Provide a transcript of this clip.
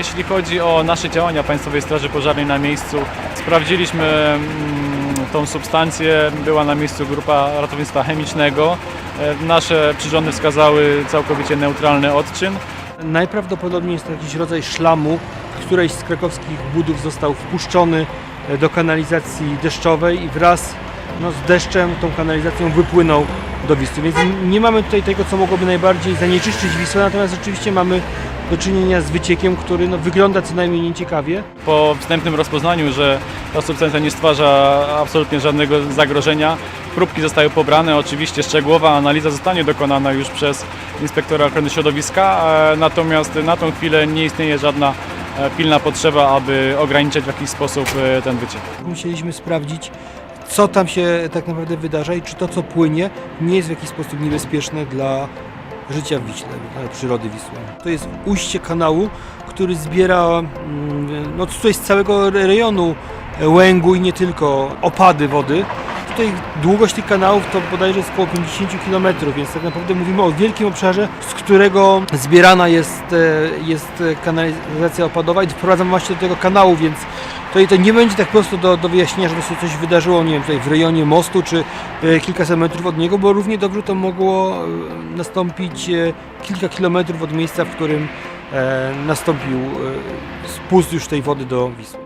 Jeśli chodzi o nasze działania Państwowej Straży Pożarnej na miejscu, sprawdziliśmy mm, tą substancję. Była na miejscu grupa ratownictwa chemicznego. E, Nasze przyrządy wskazały całkowicie neutralny odczyn. Najprawdopodobniej jest to jakiś rodzaj szlamu, którejś z krakowskich budów został wpuszczony e, do kanalizacji deszczowej i wraz no, z deszczem tą kanalizacją wypłynął do Wisły. Więc nie mamy tutaj tego, co mogłoby najbardziej zanieczyszczyć Wisłę, natomiast rzeczywiście mamy do czynienia z wyciekiem, który no, wygląda co najmniej nieciekawie. Po wstępnym rozpoznaniu, że ta substancja nie stwarza absolutnie żadnego zagrożenia, próbki zostały pobrane. Oczywiście szczegółowa analiza zostanie dokonana już przez inspektora ochrony środowiska, e, natomiast na tą chwilę nie istnieje żadna e, pilna potrzeba, aby ograniczać w jakiś sposób e, ten wyciek. Musieliśmy sprawdzić, co tam się tak naprawdę wydarza i czy to, co płynie, nie jest w jakiś sposób niebezpieczne dla życia w Wiśle, dla przyrody Wisły. To jest ujście kanału, który zbiera mm, no, tutaj z całego rejonu Łęgu i nie tylko opady wody. Tutaj długość tych kanałów to bodajże jest około 50 km, więc tak naprawdę mówimy o wielkim obszarze, z którego zbierana jest, e, jest kanalizacja opadowa i wprowadzamy właśnie do tego kanału, więc to, to nie będzie tak prosto do, do wyjaśnienia, że się coś wydarzyło, nie wiem, tutaj w rejonie mostu, czy e, kilkaset metrów od niego, bo równie dobrze to mogło e, nastąpić e, kilka kilometrów od miejsca, w którym nastąpił spust już tej wody do Wisły.